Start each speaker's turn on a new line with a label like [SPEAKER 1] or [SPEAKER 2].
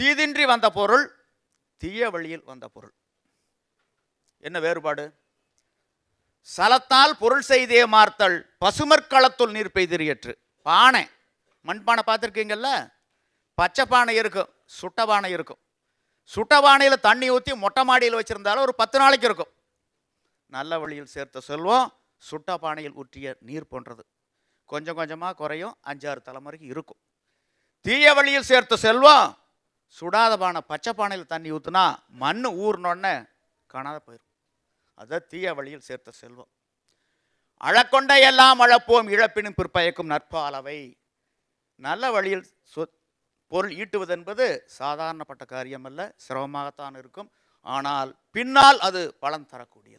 [SPEAKER 1] தீதின்றி வந்த பொருள் தீய வழியில் வந்த பொருள். என்ன வேறுபாடு? சலத்தால் பொருள் செய்தே மார்த்தல் பசுமற்களத்துள் நீர் பெய்திரியற்று பானை மண்பானை பார்த்துருக்கீங்கல்ல? பச்சை பானை இருக்கும் சுட்ட பானை இருக்கும். சுட்ட பானையில் தண்ணி ஊற்றி மொட்டை மாடியில் வச்சுருந்தாலும் ஒரு பத்து நாளைக்கு இருக்கும். நல்ல வழியில் சேர்த்த செல்வம் சுட்ட பானையில் ஊற்றிய நீர் போன்றது. கொஞ்சம் கொஞ்சமாக குறையும் அஞ்சாறு தலைமுறைக்கு இருக்கும். தீய வழியில் சேர்த்த செல்வம் சுடாத பானை பச்சை பானையில் தண்ணி ஊற்றுனா மண் ஊறினோடனே காணாத போயிடும் அதை தீய வழியில் சேர்த்த செல்வம். அழக்கொண்ட எல்லாம் அழப்போம் இழப்பினும் பிற்பயக்கும் நற்பாலவை. நல்ல வழியில் சொ பொருள் ஈட்டுவது என்பது சாதாரணப்பட்ட காரியம் அல்ல சிரமமாகத்தான் இருக்கும். ஆனால் பின்னால் அது பலன் தரக்கூடியது